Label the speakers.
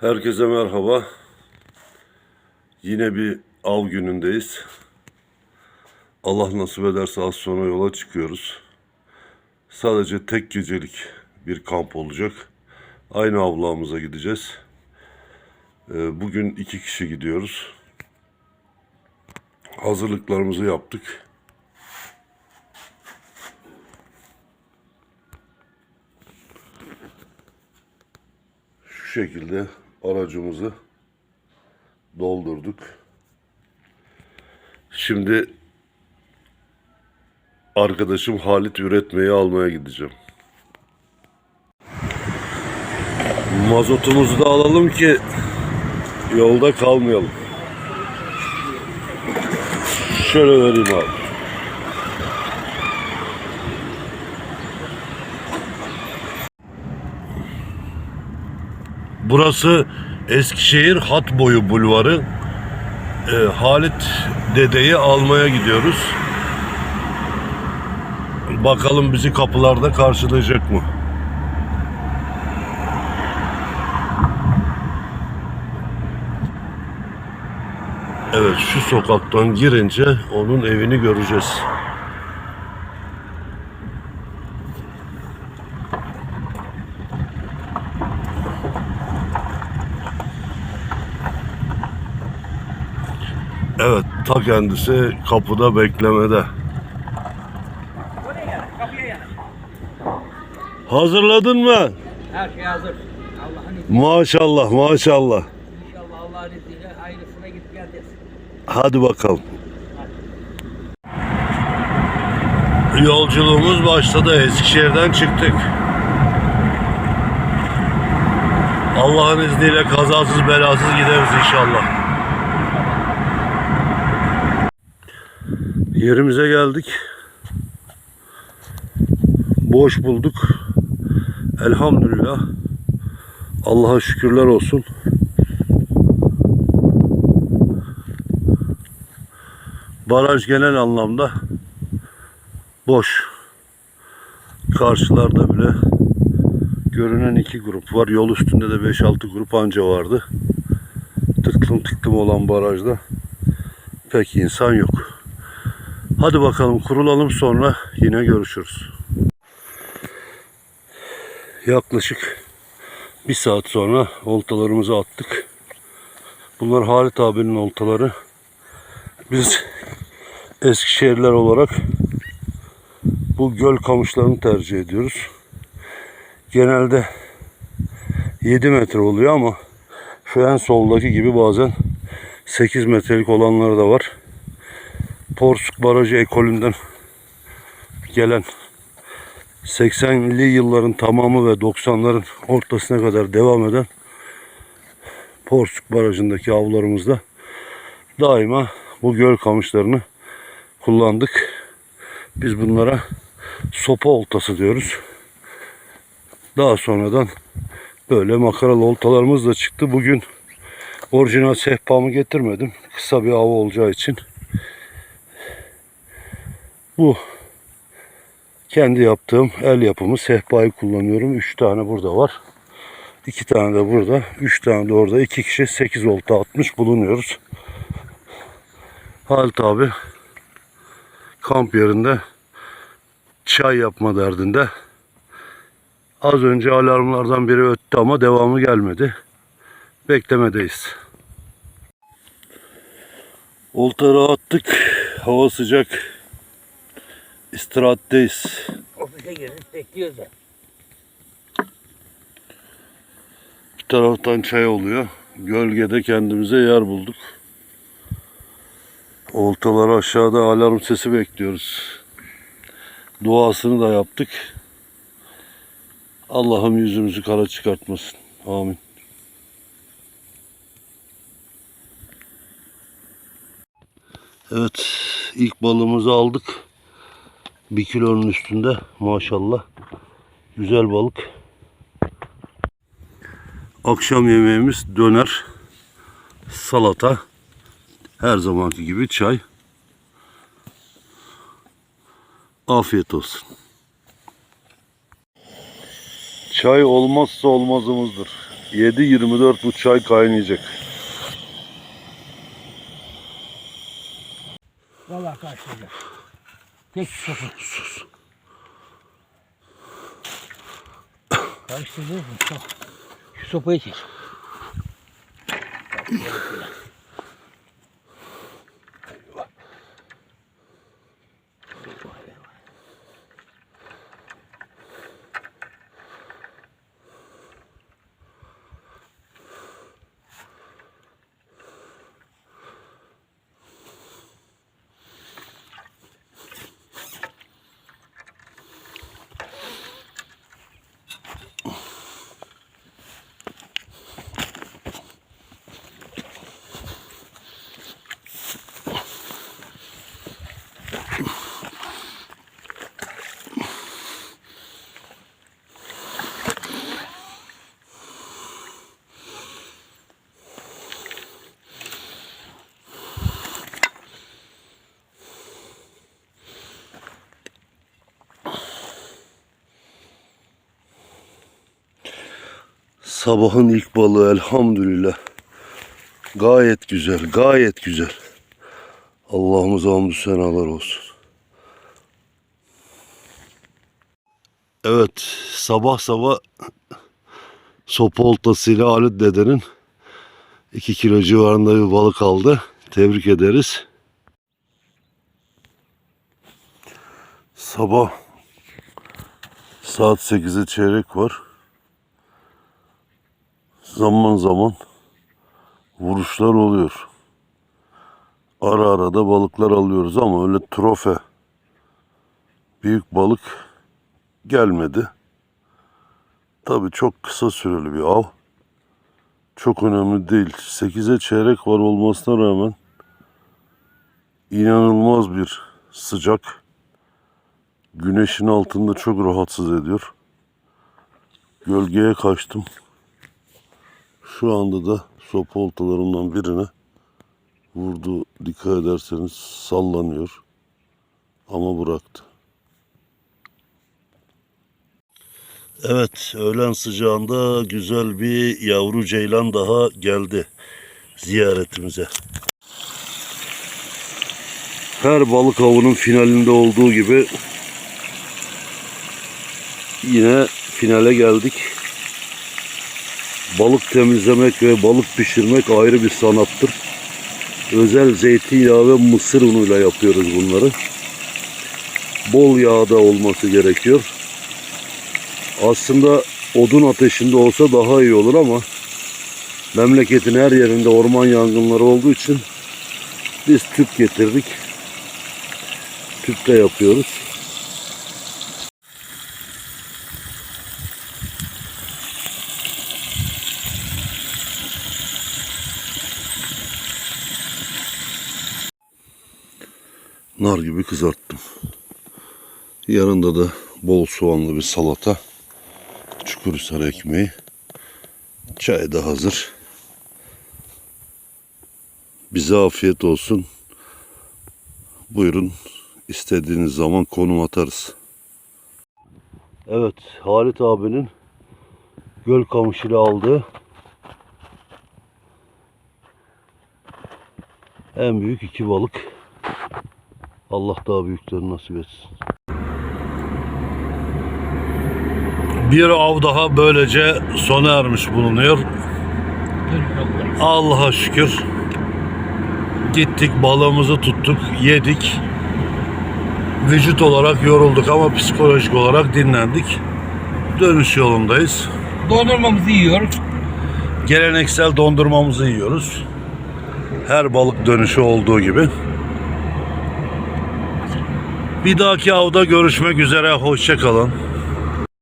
Speaker 1: Herkese merhaba. Yine bir av günündeyiz. Allah nasip ederse az sonra yola çıkıyoruz. Sadece tek gecelik bir kamp olacak. Aynı avlağımıza gideceğiz. Ee, Bugün iki kişi gidiyoruz. Hazırlıklarımızı yaptık. Şu şekilde aracımızı doldurduk. Şimdi arkadaşım Halit üretmeyi almaya gideceğim. Mazotumuzu da alalım ki yolda kalmayalım. Şöyle vereyim abi. Burası Eskişehir Hatboyu Bulvarı. Ee, Halit dedeyi almaya gidiyoruz. Bakalım bizi kapılarda karşılayacak mı? Evet şu sokaktan girince onun evini göreceğiz. Evet ta kendisi kapıda beklemede. Hazırladın mı?
Speaker 2: Her şey hazır. Allah'ın izniyle.
Speaker 1: Maşallah maşallah.
Speaker 2: İnşallah Allah'ın izniyle hayırlısına gidip geleceğiz.
Speaker 1: Hadi bakalım. Yolculuğumuz başladı. Eskişehir'den çıktık. Allah'ın izniyle kazasız belasız gideriz inşallah. Yerimize geldik. Boş bulduk. Elhamdülillah. Allah'a şükürler olsun. Baraj genel anlamda boş. Karşılarda bile görünen iki grup var. Yol üstünde de 5-6 grup anca vardı. Tıklım tıklım olan barajda pek insan yok. Hadi bakalım kurulalım sonra yine görüşürüz. Yaklaşık bir saat sonra oltalarımızı attık. Bunlar Halit abinin oltaları. Biz Eskişehirler olarak bu göl kamışlarını tercih ediyoruz. Genelde 7 metre oluyor ama şu en soldaki gibi bazen 8 metrelik olanları da var. Porsuk Barajı ekolünden gelen 80'li yılların tamamı ve 90'ların ortasına kadar devam eden Porsuk Barajı'ndaki avlarımızda daima bu göl kamışlarını kullandık. Biz bunlara sopa oltası diyoruz. Daha sonradan böyle makaralı oltalarımız da çıktı. Bugün orijinal sehpamı getirmedim. Kısa bir av olacağı için. Bu kendi yaptığım el yapımı sehpayı kullanıyorum. 3 tane burada var. 2 tane de burada. 3 tane de orada. 2 kişi 8 olta atmış bulunuyoruz. Halit abi kamp yerinde çay yapma derdinde. Az önce alarmlardan biri öttü ama devamı gelmedi. Beklemedeyiz. Oltarı attık. Hava sıcak. İstirahatteyiz.
Speaker 2: Ofise girdik bekliyoruz ya.
Speaker 1: Bir taraftan çay oluyor. Gölgede kendimize yer bulduk. Oltaları aşağıda alarm sesi bekliyoruz. Duasını da yaptık. Allah'ım yüzümüzü kara çıkartmasın. Amin. Evet, ilk balığımızı aldık. Bir kilonun üstünde maşallah. Güzel balık. Akşam yemeğimiz döner, salata, her zamanki gibi çay. Afiyet olsun. Çay olmazsa olmazımızdır. 7-24 bu çay kaynayacak.
Speaker 2: Vallahi karşılayacak.
Speaker 1: Sus.
Speaker 2: Karıştırdınız mı? Çok. Şu sopayı çek.
Speaker 1: Sabahın ilk balığı elhamdülillah. Gayet güzel, gayet güzel. Allah'ımıza hamdü senalar olsun. Evet, sabah sabah sopa oltasıyla Halit dedenin 2 kilo civarında bir balık aldı. Tebrik ederiz. Sabah saat 8'e çeyrek var. Zaman zaman vuruşlar oluyor. Ara ara da balıklar alıyoruz ama öyle trofe büyük balık gelmedi. Tabii çok kısa süreli bir av. Çok önemli değil. 8'e çeyrek var olmasına rağmen inanılmaz bir sıcak. Güneşin altında çok rahatsız ediyor. Gölgeye kaçtım. Şu anda da sopa oltalarından birine vurdu. Dikkat ederseniz sallanıyor. Ama bıraktı. Evet, öğlen sıcağında güzel bir yavru ceylan daha geldi ziyaretimize. Her balık avının finalinde olduğu gibi yine finale geldik. Balık temizlemek ve balık pişirmek ayrı bir sanattır. Özel zeytinyağı ve mısır unuyla yapıyoruz bunları. Bol yağda olması gerekiyor. Aslında odun ateşinde olsa daha iyi olur ama memleketin her yerinde orman yangınları olduğu için biz tüp getirdik. Tüpte yapıyoruz. Nar gibi kızarttım. Yanında da bol soğanlı bir salata, çukurhisar ekmeği, çay da hazır. Bize afiyet olsun. Buyurun istediğiniz zaman konum atarız. Evet Halit abinin göl kamışıyla aldığı en büyük iki balık. Allah daha büyüklerini nasip etsin. Bir av daha böylece sona ermiş bulunuyor. Allah'a şükür. Gittik balığımızı tuttuk, yedik. Vücut olarak yorulduk ama psikolojik olarak dinlendik. Dönüş yolundayız.
Speaker 2: Dondurmamızı yiyoruz.
Speaker 1: Geleneksel dondurmamızı yiyoruz. Her balık dönüşü olduğu gibi. Bir dahaki avda görüşmek üzere. Hoşçakalın.